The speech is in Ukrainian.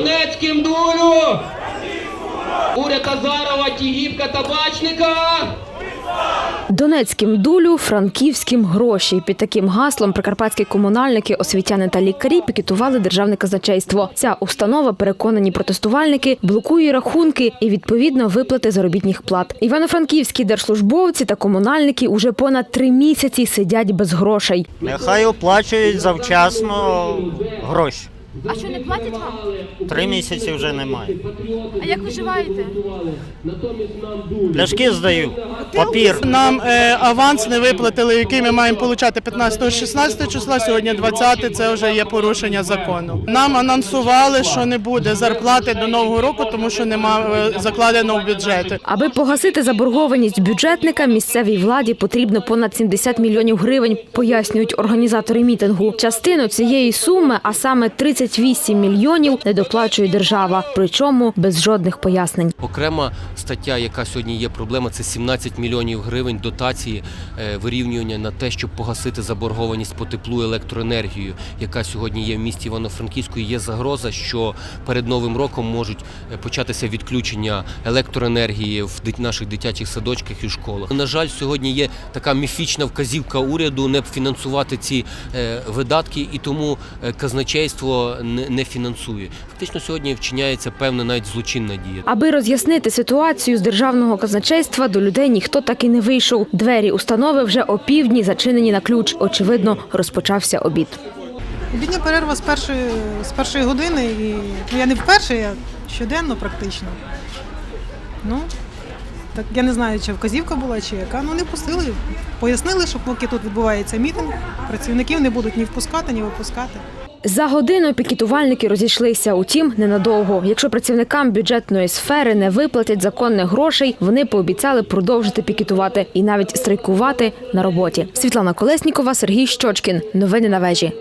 Донецьким дулю! Уряд Азарова, Тігівка, Табачника! Донецьким дулю, франківським гроші. Під таким гаслом прикарпатські комунальники, освітяни та лікарі пікетували державне казначейство. Ця установа, переконані протестувальники, блокує рахунки і відповідно виплати заробітних плат. Івано-франківські держслужбовці та комунальники уже понад три місяці сидять без грошей. Нехай оплачують завчасно гроші. А що не платять вам? Три місяці вже немає. А як виживаєте? Пляшки здаю, папір. Нам е, аванс не виплатили, який ми маємо получати 15-16 числа. Сьогодні 20 це вже є порушення закону. Нам анонсували, що не буде зарплати до нового року, тому що нема е, закладено в бюджеті. Аби погасити заборгованість бюджетника, місцевій владі потрібно понад 70 мільйонів гривень, пояснюють організатори мітингу. Частину цієї суми, а саме 38 мільйонів, не доплачує держава, причому без жодних пояснень. Окрема стаття, яка сьогодні є проблема, це 17 мільйонів гривень дотації е, вирівнювання на те, щоб погасити заборгованість по теплу електроенергію, яка сьогодні є в місті Івано-Франківську. Є загроза, що перед новим роком можуть е, початися відключення електроенергії в наших дитячих садочках і школах. На жаль, сьогодні є така міфічна вказівка уряду не фінансувати ці е, видатки, і тому казначейство не- не фінансує. Фактично сьогодні вчиняється певна навіть злочинна дія. Аби роз'яснити ситуацію з державного казначейства, до людей ніхто так і не вийшов. Двері установи вже опівдні зачинені на ключ. Очевидно, розпочався обід. Обідня перерва з першої, з першої години, і ну, я не вперше, я щоденно практично. Ну, так я не знаю, чи вказівка була, чи яка. Ну не пустили. Пояснили, що поки тут відбувається мітинг, працівників не будуть ні впускати, ні випускати. За годину пікетувальники розійшлися. Утім, ненадовго. Якщо працівникам бюджетної сфери не виплатять законних грошей, вони пообіцяли продовжити пікетувати і навіть страйкувати на роботі. Світлана Колеснікова, Сергій Щочкін. Новини на вежі.